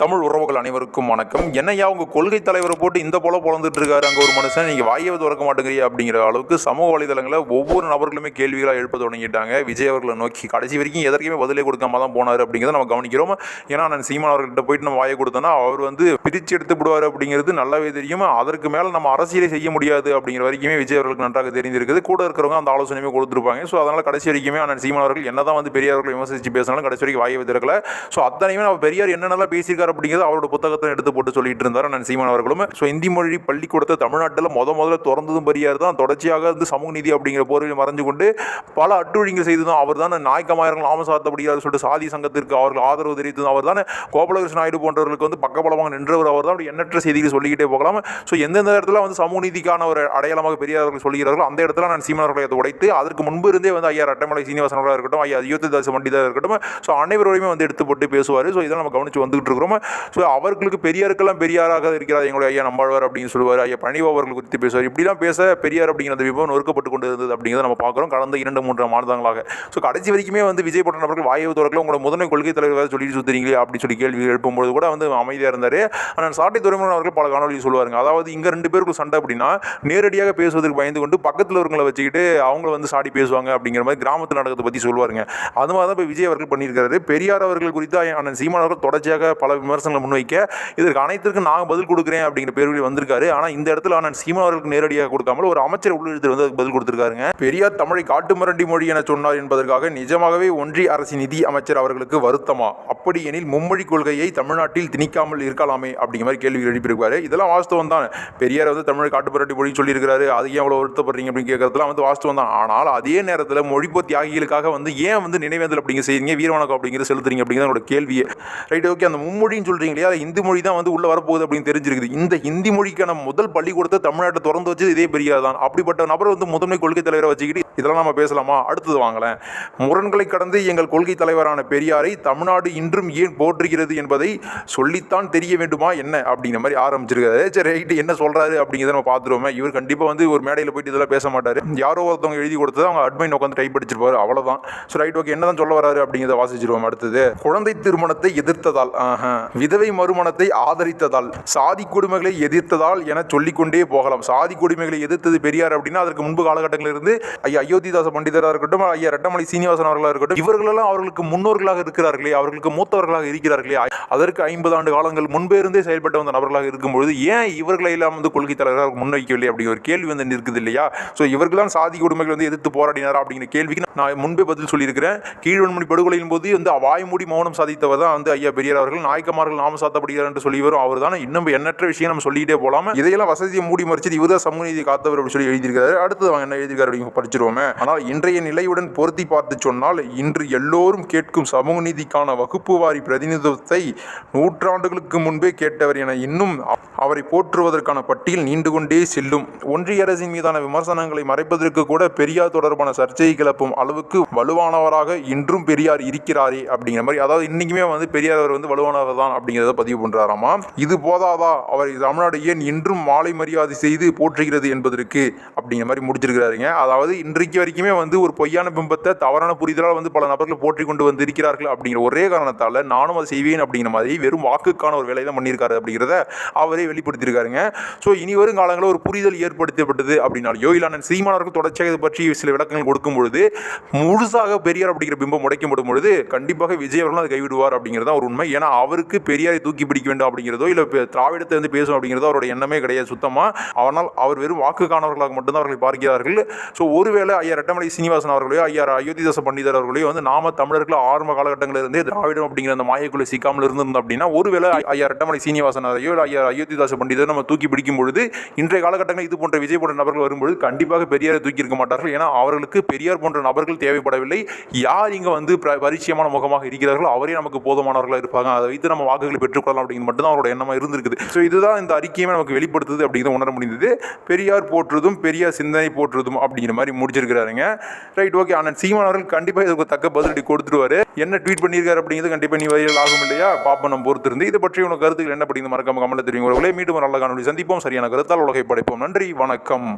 தமிழ் உறவுகள் அனைவருக்கும் வணக்கம். என்னையா உங்கள் கொள்கை தலைவரை போட்டு இந்த போல பிறந்துட்டு இருக்காரு? அங்கே ஒரு மனுஷன் நீங்கள் வாயை திறக்க மாட்டேங்கிறியா அப்படிங்கிற அளவுக்கு சமூக வலைதளங்களில் ஒவ்வொரு நபர்களுமே கேள்விகளாக எழுப்ப தொடங்கிட்டாங்க. விஜய் அவர்களை நோக்கி கடைசி வரைக்கும் எதற்குமே பதிலே கொடுக்காம தான் போனார் அப்படிங்கிறத நம்ம கவனிக்கிறோம். ஏன்னா நான் சீமான் அவர்கிட்ட போயிட்டு நம்ம வாயை கொடுத்தோன்னா அவர் வந்து பிரித்து எடுத்து விடுவார் அப்படிங்கிறது நல்லாவே தெரியும். அதற்கு மேலே நம்ம அரசியலை செய்ய முடியாது அப்படிங்கிற வரைக்குமே விஜய் அவர்களுக்கு நன்றாக தெரிந்திருக்குது. கூட இருக்கிறவங்க அந்த ஆலோசனையுமே கொடுத்துருப்பாங்க. ஸோ அதனால் கடைசி வரைக்குமே அண்ணன் சீமான் அவர்கள் என்னதான் வந்து பெரியார்கள் விமர்சித்து பேசினாலும் கடைசி வரைக்கும் வாயை திறக்கல. ஸோ அத்தனையுமே நம்ம பெரியார் என்னென்னலாம் பேசியிருக்காரு அப்படிங்கிறது அவரோட புத்தகத்தை எடுத்து போட்டு சொல்லிட்டு இருந்தார் நான் சீமான் அவர்களும். ஸோ இந்தி மொழி பள்ளிக்கூடத்தை தமிழ்நாட்டில் முத முதல்ல திறந்ததும் பெரியார் தான். தொடர்ச்சியாக வந்து சமூக நீதி அப்படிங்கிற போர்வையில் மறைஞ்சு கொண்டு பல அட்டுழிகள் செய்ததும் அவர் தான் நாயக்கமாயிரங்கள் ஆமசாத்தப்படுகிறார் சொல்லிட்டு சாதி சங்கத்திற்கு அவர்கள் ஆதரவு தெரிவித்ததும் அவர் தான் கோபாலகிருஷ்ண நாயுடு போன்றவர்களுக்கு வந்து பக்கபலமாக நின்றவர் அவர் தான். எண்ணற்ற செய்திகள் சொல்லிக்கிட்டே போகலாம். ஸோ எந்தெந்த இடத்துல வந்து சமூக நீதிக்கான ஒரு அடையாளமாக பெரியார்கள் சொல்கிறார்களோ அந்த இடத்துல நான் சீமான் அவர்களை அதை உடைத்து அதற்கு முன்பு இருந்தே வந்து ஐயா ரட்டமலை சீனிவாசன் அவர்களாக இருக்கட்டும் ஐயா அயோத்திதாச பண்டிதராக இருக்கட்டும். ஸோ அனைவரோடையுமே வந்து எடுத்து போட்டு பேசுவார். ஸோ இதெல்லாம் நம்ம கவனித்து வந்துகிட்டு இருக்கிறோம். ஸோ அவர்களுக்கு பெரியாருக்கெல்லாம் பெரியாராக இருக்கிறார். எங்களுடைய ஐயா நம்பாழ்வார் அப்படின்னு சொல்லுவார். ஐயா பழனிவா அவர்கள் குறித்து பேசுவார். இப்படிலாம் பேச பெரியார் அப்படிங்கிற அந்த விபவம் நொறுக்கப்பட்டு கொண்டு இருந்தது அப்படிங்கிறத நம்ம பார்க்குறோம். கடந்த இரண்டு மூன்று மாதங்களாக. ஸோ கடைசி வரைக்குமே வந்து விஜய் பட்டன் நபர்கள் வாயு துறக்கல. உங்களோட முதன்மை கொள்கை தலைவர் வேறு சொல்லிட்டு சுத்துறீங்களே அப்படி சொல்லி கேள்வி எழுப்பும்போது கூட வந்து அமைதியாக இருந்தார். ஆனால் சாட்டை துறைமுகன் அவர்கள் பல காணொலி சொல்லுவாருங்க. அதாவது இங்கே ரெண்டு பேருக்கு சண்டை அப்படின்னா நேரடியாக பேசுவதற்கு பயந்து கொண்டு பக்கத்தில் இருக்கவங்களை வச்சுக்கிட்டு அவங்க வந்து சாடி பேசுவாங்க அப்படிங்கிற மாதிரி கிராமத்தில் நடக்கிறத பற்றி சொல்லுவாருங்க. அது மாதிரி தான் இப்போ விஜய் அவர்கள் பண்ணியிருக்காரு பெரியார் அவர்கள் குறித்து அண்ணன் சீமான் அவர்கள் தொடர்ச்சியாக பல விமர்சனங்களை முன்வைக்க இதற்கு அனைத்திற்கும் நான் பதில் கொடுக்குறேன் அப்படிங்கிற பேர்வழி வந்திருக்காரு. ஆனால் இந்த இடத்துல நான் சீமான் அவர்களுக்கு நேரடியாக கொடுக்காமல் ஒரு அமைச்சர் உள்ளிழுத்து வந்து பதில் கொடுத்துருக்காருங்க. பெரியார் தமிழை காட்டுமிரண்டி மொழி என சொன்னார் என்பதற்காக நிஜமாகவே ஒன்றிய அரசு நிதி அமைச்சர் அவர்களுக்கு வருத்தமா? அப்படி எனில் மும்மொழி கொள்கையை தமிழ்நாட்டில் திணிக்காமல் இருக்கலாமே அப்படிங்கிற மாதிரி கேள்வி எழுப்பியிருக்காரு. இதெல்லாம் வாஸ்தவம் தான். பெரியார் வந்து தமிழ் காட்டுமிரண்டி மொழி சொல்லியிருக்காரு அது ஏன் அவ்வளோ வருத்தப்படுறீங்க அப்படின்னு கேட்கறதுலாம் வந்து வாஸ்தவம் தான். ஆனால் அதே நேரத்தில் மொழிப்போ தியாகிகளுக்காக வந்து ஏன் வந்து நினைவேந்தல் அப்படிங்க செய்யுங்க வீரவணக்கம் அப்படிங்கிறது செலுத்துறீங்க அப்படிங்கிறது என்னோட கேள்வியே. Right okay. அந்த அப்படின்னு சொல்றீங்க இல்லையா? இந்தி மொழி தான் வந்து உள்ள வரப்போகுது அப்படின்னு தெரிஞ்சிருக்குது. இந்த ஹிந்தி மொழிக்கான முதல் பள்ளிக்கூடத்தை தமிழ்நாட்டை திறந்து வச்சது இதே பெரியார் தான். அப்படிப்பட்ட நபர் வந்து முதன்மை கொள்கை தலைவரை வச்சுக்கிட்டு இதெல்லாம் நம்ம பேசலாமா? அடுத்தது வாங்கலேன் முரண்களை கடந்து எங்கள் கொள்கை தலைவரான பெரியாரை தமிழ்நாடு இன்றும் ஏன் போற்றுகிறது என்பதை சொல்லித்தான் தெரிய வேண்டுமா என்ன? அப்படிங்கிற மாதிரி ஆரம்பிச்சிருக்காரு. சரி ரைட்டு என்ன சொல்கிறாரு அப்படிங்கிறத நம்ம பார்த்துருவோமே. இவர் கண்டிப்பாக வந்து ஒரு மேடையில் போயிட்டு இதெல்லாம் பேச மாட்டார். யாரோ ஒருத்தவங்க எழுதி கொடுத்தது அவங்க அட்மைன் உட்காந்து டைப் அடிச்சிருப்பாரு. அவ்வளோதான் ஸோ ரைட் ஓகே என்னதான் சொல்ல வராரு அப்படிங்கிறத வாசிச்சிருவோம் அடுத்தது. குழந்தை திருமணத்தை எதிர்த்ததால் விதவை மறுமணத்தை ஆதரித்ததால் சாதி கொடுமைகளை எதிர்த்ததால் என சொல்லிக்கொண்டே போகலாம். சாதி கொடுமைகளை எதிர்த்தது பெரியார் அப்படின்னா அதற்கு முன்பு காலகட்டங்களில் இருந்து ஐயா அயோத்திதாச பண்டிதராக இருக்கட்டும் ஐயா ரெட்டமலை சீனிவாசன் அவர்களாக இருக்கட்டும் இவர்களெல்லாம் அவர்களுக்கு முன்னோர்களாக இருக்கிறார்களே அவர்களுக்கு மூத்தவர்களாக இருக்கிறார்களே அதற்கு ஐம்பது ஆண்டு காலங்கள் முன்பே இருந்தே செயல்பட்டு வந்த நபர்களாக இருக்கும்பொழுது ஏன் இவர்களை எல்லாம் வந்து கொள்கை தலைவராக முன்வைக்கவில்லை அப்படிங்கிற ஒரு கேள்வி வந்து இருக்குது இல்லையா? ஸோ இவர்கள் தான் சாதி கொடுமைகள் வந்து எதிர்த்து போராடினாரா அப்படிங்கிற கேள்விக்கு நான் முன்பே பதில் சொல்லியிருக்கிறேன். கீழ்வன்மொழி படுகொலையின் போது வந்து வாய்மூடி மௌனம் சாதித்தவர் தான் வந்து ஐயா பெரியார் அவர்கள். நாயக்கமார்கள் நாம சாத்தப்படுகிறார் என்று சொல்லி வரும் அவர் தான். இன்னும் எண்ணற்ற விஷயம் நம்ம சொல்லிக்கிட்டே போகலாம் இதையெல்லாம் வசதியை மூடி மறைச்சது இவர் தான் சமூக நீதி காத்தவர் அப்படின்னு சொல்லி எழுதியிருக்காரு அடுத்தது அவங்க என்ன எழுதியிருக்காரு அப்படின்னு படிச்சிருவோம். ஆனால் இன்றைய நிலையுடன் பொருத்தி பார்த்து சொன்னால் இன்று எல்லோரும் கேட்கும் சமூக நீதிக்கான வகுப்பு வாரி பிரதிநிதித்துவத்தை நூற்றாண்டுகளுக்கு முன்பே கேட்டவர் என இன்னும் அவரை போற்றுவதற்கான பட்டியல் நீண்டு கொண்டே செல்லும். ஒன்றிய அரசின் மீதான விமர்சனங்களை மறைப்பதற்கு கூட பெரியார் தொடர்பான சர்ச்சையை கிளப்பும் அளவுக்கு வலுவானவராக இன்றும் பெரியார் இருக்கிறாரே அப்படிங்கிற மாதிரி அதாவது இன்னைக்குமே வந்து பெரியார் அவர் வந்து வலுவானவர் தான் அப்படிங்கிறத பதிவு பண்றாராமா? இது போதாதா? அவரை தமிழ்நாடு ஏன் இன்றும் மாலை மரியாதை செய்து போற்றுகிறது என்பதற்கு அப்படிங்கிற மாதிரி முடிச்சிருக்கிறாருங்க. அதாவது இன்று இன்றைக்கு வரைக்குமே வந்து ஒரு பொய்யான பிம்பத்தை தவறான புரிதலால் வந்து பல நபர்கள் போற்றி கொண்டு வந்து இருக்கிறார்கள் அப்படிங்கிற ஒரே காரணத்தால் நானும் அதை செய்வேன் அப்படிங்கிற மாதிரி வெறும் வாக்குக்கான ஒரு வேலையை தான் பண்ணியிருக்காரு அப்படிங்கிறத அவரே வெளிப்படுத்தியிருக்காருங்க. ஸோ இனி வரும் காலங்களில் ஒரு புரிதல் ஏற்படுத்தப்பட்டது அப்படின்னாலையோ இல்லை சீமானவர்கள் தொடர்ச்சியாக இது பற்றி சில விளக்கங்கள் கொடுக்கும் பொழுது முழுசாக பெரியார் அப்படிங்கிற பிம்பம் உடைக்கப்படும் பொழுது கண்டிப்பாக விஜய் அவர்களும் அதை கைவிடுவார் அப்படிங்கிறது தான் ஒரு உண்மை. ஏன்னா அவருக்கு பெரியாரை தூக்கி பிடிக்க வேண்டும் அப்படிங்கிறதோ இல்லை திராவிடத்தை வந்து பேசும் அப்படிங்கிறதோ அவரோட எண்ணமே கிடையாது சுத்தமாக ஆனால் அவர் வெறும் வாக்குக்கானவர்களாக மட்டும்தான் அவர்களை பார்க்கிறார்கள். ஸோ ஒருவேளை ஐயா ரெட்டமலை சீனிவாசன் அவர்களையோ ஐயா அயோத்திதாச பண்டிதர் அவர்களையோ வந்து நாம தமிழர்கள் ஆரம்ப காலகட்டங்களில் இருந்தே திராவிடம் அப்படிங்கிற அந்த மாயக்குள்ள சிக்காமல் இருந்திருந்தோம் அப்படின்னா ஒருவேளை ஐயா ரெட்டமலை சீனிவாசன் அவரையோ இல்லை ஐயா அயோத்திதாச பண்டிதர் நம்ம தூக்கி பிடிக்கும் பொழுது இன்றைய காலகட்டங்களில் இது போன்ற விஜய் போன்ற நபர்கள் வரும்பொழுது கண்டிப்பாக பெரியாரை தூக்கி இருக்க மாட்டார்கள். ஏன்னா அவர்களுக்கு பெரியார் போன்ற நபர்கள் தேவைப்படவில்லை. யார் இங்கே வந்து பரிச்சயமான முகமாக இருக்கிறார்களோ அவரே நமக்கு போதுமானவர்களாக இருப்பாங்க. அதை வைத்து நம்ம வாக்குகளை பெற்றுக்கொள்ளலாம் அப்படிங்கிறது மட்டும்தான் அவரோட எண்ணமாக இருந்திருக்குது. ஸோ இதுதான் இந்த அறிக்கையுமே நமக்கு வெளிப்படுத்துது அப்படிங்கிறத உணர முடிந்தது. பெரியார் போற்றுவதும் பெரியார் சிந்தனை போற்றுவதும் அப்படிங்கிற மாதிரி முடிச்சிருக்கிறாருங்க ரைட் ஓகே ஆனால் சீமான் அவர்கள் கண்டிப்பாக இதுக்கு தக்க பதிலடி கொடுத்துருவாரு. என்ன ட்வீட் பண்ணியிருக்காரு அப்படிங்கிறது கண்டிப்பாக நீ வைரல் ஆகும் இல்லையா? பாப்பா நம்ம பொறுத்து இருந்து இதை பற்றி உனக்கு கருத்துக்கள் என்ன அப்படிங்கிறது மறக்காம கமல தெரியும் உறவுகளே மீண்டும் நல்ல காணொலி சந்திப்போம். சரியான கருத்தால் உலகை படைப்போம். நன்றி வணக்கம்.